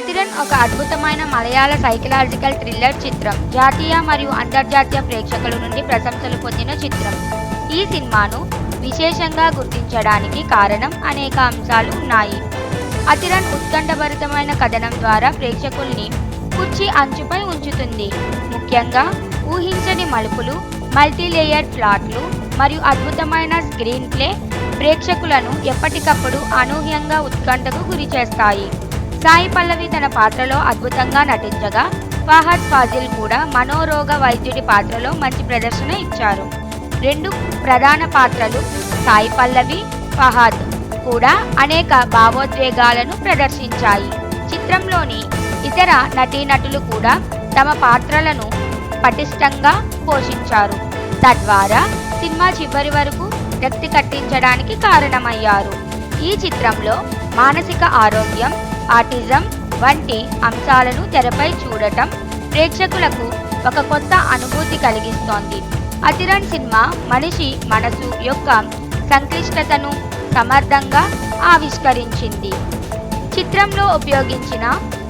అతిరన్ ఒక అద్భుతమైన మలయాళ psychological thriller చిత్రం. జాతీయ మరియు అంతర్జాతీయ ప్రేక్షకుల నుండి ప్రశంసలు పొందిన చిత్రం. ఈ సినిమాను విశేషంగా గుర్తించడానికి కారణం అనేక అంశాలు ఉన్నాయి. అతిరన్ ఉత్కంఠభరితమైన కథనం ద్వారా ప్రేక్షకుల్ని కుర్చీ అంచుపై ఉంచుతుంది. ముఖ్యంగా ఊహించని మలుపులు మల్టీలేయర్ ప్లాట్లు మరియు అద్భుతమైన స్క్రీన్ ప్లే ప్రేక్షకులను ఎప్పటికప్పుడు అనూహ్యంగా ఉత్కంఠకు గురి చేస్తాయి సాయి పల్లవి తన పాత్రలో అద్భుతంగా నటించగా ఫహద్ ఫాజిల్ కూడా మనోరోగ వైద్యుడి పాత్రలో మంచి ప్రదర్శన ఇచ్చారు. రెండు ప్రధాన పాత్రలు సాయి పల్లవి ఫహాద్ కూడా అనేక భావోద్వేగాలను ప్రదర్శించాయి. చిత్రంలోని ఇతర నటీనటులు కూడా తమ పాత్రలను పటిష్టంగా పోషించారు. తద్వారా సినిమా చివరి వరకు రక్తి కట్టించడానికి కారణమయ్యారు. ఈ చిత్రంలో మానసిక ఆరోగ్యం ఆటిజం వంటి అంశాలను తెరపై చూడటం ప్రేక్షకులకు ఒక కొత్త అనుభూతి కలిగిస్తోంది. అతిరన్ సినిమా మనిషి మనసు యొక్క సంక్లిష్టతను సమర్థంగా ఆవిష్కరించింది. చిత్రంలో ఉపయోగించిన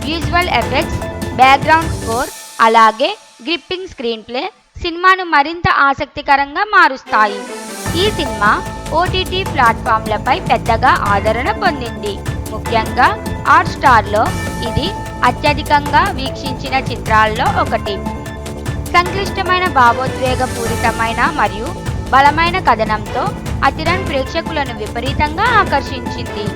విజువల్ ఎఫెక్ట్స్ బ్యాక్గ్రౌండ్ స్కోర్ అలాగే గ్రిప్పింగ్ స్క్రీన్ ప్లే సినిమాను మరింత ఆసక్తికరంగా మారుస్తాయి. ఈ సినిమా ఓటీటీ ప్లాట్ఫామ్లపై పెద్దగా ఆదరణ పొందింది. ముఖ్యంగా హాట్ స్టార్లో ఇది అత్యధికంగా వీక్షించిన చిత్రాల్లో ఒకటి. సంక్లిష్టమైన భావోద్వేగపూరితమైన మరియు బలమైన కథనంతో అతిరన్ ప్రేక్షకులను విపరీతంగా ఆకర్షించింది.